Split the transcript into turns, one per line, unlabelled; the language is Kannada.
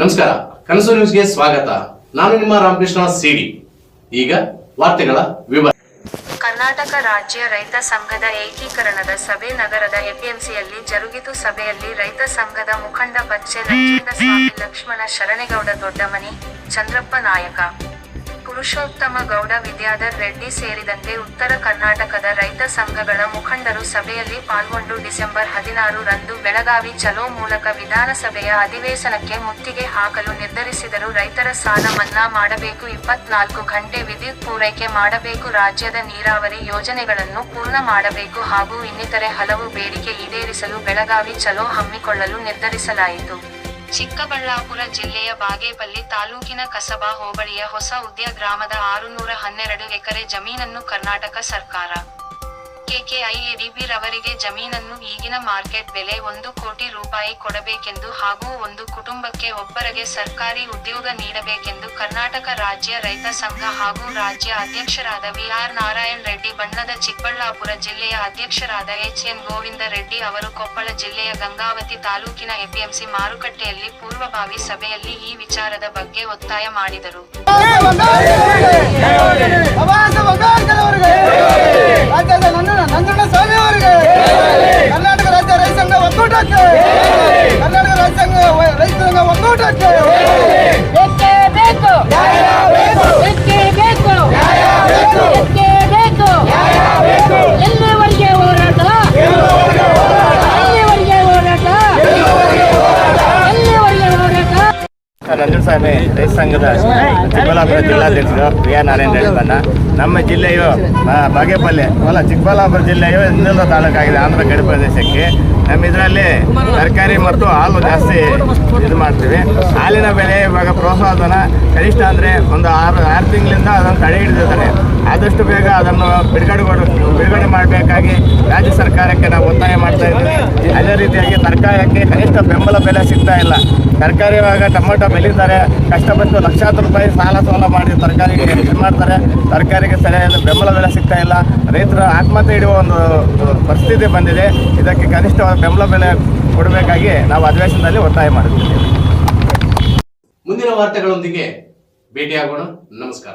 ನಮಸ್ಕಾರ, ಕನಸು ನ್ಯೂಸ್ಗೆ ಸ್ವಾಗತ. ನಾನು ನಿಮ್ಮ ರಾಮಕೃಷ್ಣ ಸಿಡಿ. ಈಗ ವಾರ್ತೆಗಳ ವಿವರ.
ಕರ್ನಾಟಕ ರಾಜ್ಯ ರೈತ ಸಂಘದ ಏಕೀಕರಣದ ಸಭೆ ನಗರದ ಎಪಿಎಂಸಿಯಲ್ಲಿ ಜರುಗಿತು. ಸಭೆಯಲ್ಲಿ ರೈತ ಸಂಘದ ಮುಖಂಡ ಬಚ್ಚೆ ನಂಜುಂಡಸ್ವಾಮಿ ಲಕ್ಷ್ಮಣ ಶರಣೇಗೌಡ ದೊಡ್ಡಮನಿ, ಚಂದ್ರಪ್ಪ ನಾಯಕ. ಪುರುಷೋತ್ತಮ ಗೌಡ ವಿದ್ಯಾಧರ್ ರೆಡ್ಡಿ ಸೇರಿದಂತೆ ಉತ್ತರ ಕರ್ನಾಟಕದ ರೈತ ಸಂಘಗಳ ಮುಖಂಡರು ಸಭೆಯಲ್ಲಿ ಪಾಲ್ಗೊಂಡು ಡಿಸೆಂಬರ್ ಹದಿನಾರು ರಂದು ಬೆಳಗಾವಿ ಚಲೋ ಮೂಲಕ ವಿಧಾನಸಭೆಯ ಅಧಿವೇಶನಕ್ಕೆ ಮುತ್ತಿಗೆ ಹಾಕಲು ನಿರ್ಧರಿಸಿದರು. ರೈತರ ಸಾಲ ಮನ್ನಾ ಮಾಡಬೇಕು, ಇಪ್ಪತ್ನಾಲ್ಕು ಗಂಟೆ ವಿದ್ಯುತ್ ಪೂರೈಕೆ ಮಾಡಬೇಕು, ರಾಜ್ಯದ ನೀರಾವರಿ ಯೋಜನೆಗಳನ್ನು ಪೂರ್ಣ ಮಾಡಬೇಕು ಹಾಗೂ ಇನ್ನಿತರೆ ಹಲವು ಬೇಡಿಕೆ ಈಡೇರಿಸಲು ಬೆಳಗಾವಿ ಚಲೋ ಹಮ್ಮಿಕೊಳ್ಳಲು ನಿರ್ಧರಿಸಲಾಯಿತು. ಚಿಕ್ಕಬಳ್ಳಾಪುರ ಜಿಲ್ಲೆಯ ಬಾಗೇಪಲ್ಲಿ ತಾಲೂಕಿನ ಕಸಬಾ ಹೋಬಳಿಯ ಹೊಸ ಉದ್ಯ ಗ್ರಾಮದ ಆರುನೂರ ಹನ್ನೆರಡು ಎಕರೆ ಜಮೀನನ್ನು ಕರ್ನಾಟಕ ಸರ್ಕಾರ ಕೆಕೆಐಎಡಿಬಿ ರವರಿಗೆ ಜಮೀನನ್ನು ಈಗಿನ ಮಾರ್ಕೆಟ್ ಬೆಲೆ ಒಂದು ಕೋಟಿ ರೂಪಾಯಿ ಕೊಡಬೇಕೆಂದು ಹಾಗೂ ಒಂದು ಕುಟುಂಬಕ್ಕೆ ಒಬ್ಬರಿಗೆ ಸರ್ಕಾರಿ ಉದ್ಯೋಗ ನೀಡಬೇಕೆಂದು ಕರ್ನಾಟಕ ರಾಜ್ಯ ರೈತ ಸಂಘ ಹಾಗೂ ರಾಜ್ಯ ಅಧ್ಯಕ್ಷರಾದ ವಿಆರ್ ನಾರಾಯಣ್ ರೆಡ್ಡಿ ಬಣ್ಣದ ಚಿಕ್ಕಬಳ್ಳಾಪುರ ಜಿಲ್ಲೆಯ ಅಧ್ಯಕ್ಷರಾದ ಎಚ್ ಎನ್ ಗೋವಿಂದ ರೆಡ್ಡಿ ಅವರು ಕೊಪ್ಪಳ ಜಿಲ್ಲೆಯ ಗಂಗಾವತಿ ತಾಲೂಕಿನ ಎಪಿಎಂಸಿ ಮಾರುಕಟ್ಟೆಯಲ್ಲಿ ಪೂರ್ವಭಾವಿ ಸಭೆಯಲ್ಲಿ ಈ ವಿಚಾರದ ಬಗ್ಗೆ ಒತ್ತಾಯ ಮಾಡಿದರು
ನಂಜನಸ್ವಾಮಿ ರೈತ ಸಂಘದ ಚಿಕ್ಕಬಳ್ಳಾಪುರ ಜಿಲ್ಲಾಧ್ಯಕ್ಷರು ವಿ ಆರ್ ನಾರಾಯಣ ರೆಡ್ಡಿ ಬಣ್ಣ ನಮ್ಮ ಜಿಲ್ಲೆಯು ಬಾಗೇಪಲ್ಲಿ ಅಲ್ಲ ಚಿಕ್ಕಬಳ್ಳಾಪುರ ಜಿಲ್ಲೆಯು ಇನ್ನೊಂದು ತಾಲೂಕಾಗಿದೆ, ಆಂಧ್ರ, ಗಡಿ ಪ್ರದೇಶಕ್ಕೆ. ನಮ್ಮ ಇದರಲ್ಲಿ ತರಕಾರಿ ಮತ್ತು ಹಾಲು ಜಾಸ್ತಿ ಇದು ಮಾಡ್ತೀವಿ. ಹಾಲಿನ ಬೆಲೆ ಇವಾಗ ಪ್ರೋತ್ಸಾಹಧನ ಕನಿಷ್ಠ ಅಂದರೆ ಒಂದು ಆರು ಆರು ತಿಂಗಳಿಂದ ಅದನ್ನು ತಡೆ ಹಿಡಿದಿದ್ದಾರೆ. ಆದಷ್ಟು ಬೇಗ ಅದನ್ನು ಬಿಡುಗಡೆ ಬಿಡುಗಡೆ ಮಾಡಬೇಕಾಗಿ ರಾಜ್ಯ ಸರ್ಕಾರಕ್ಕೆ ನಾವು ಒತ್ತಾಯ ಮಾಡ್ತಾ ಇದ್ದೀವಿ. ಅದೇ ರೀತಿಯಾಗಿ ತರಕಾರಿಯಕ್ಕೆ ಕನಿಷ್ಠ ಬೆಂಬಲ ಬೆಲೆ ಸಿಗ್ತಾ ಇಲ್ಲ. ತರಕಾರಿ ಇವಾಗ ಟೊಮೊಟೊ ಬೆಳೀತಾರೆ ಕಷ್ಟಪಟ್ಟು ಲಕ್ಷಾಂತರ ರೂಪಾಯಿ ಸಾಲ ಸೋಲ ಮಾಡಿ ತರಕಾರಿಗೆ ಇದು ಮಾಡ್ತಾರೆ. ತರಕಾರಿಗೆ ಸರಿಯಾದ ಬೆಂಬಲ ಬೆಲೆ ಸಿಗ್ತಾ ಇಲ್ಲ. ರೈತರು ಆತ್ಮಹತ್ಯೆ ಇಡುವ ಒಂದು ಪರಿಸ್ಥಿತಿ ಬಂದಿದೆ. ಇದಕ್ಕೆ ಕನಿಷ್ಠ ಬೆಂಬಲ ಬೆಲೆ ಕೊಡಬೇಕಾಗಿ ನಾವು ಅಧಿವೇಶನದಲ್ಲಿ ಒತ್ತಾಯ ಮಾಡುತ್ತೇವೆ
ಮುಂದಿನ ವಾರ್ತೆಗಳೊಂದಿಗೆ ಭೇಟಿಯಾಗೋಣ. ನಮಸ್ಕಾರ.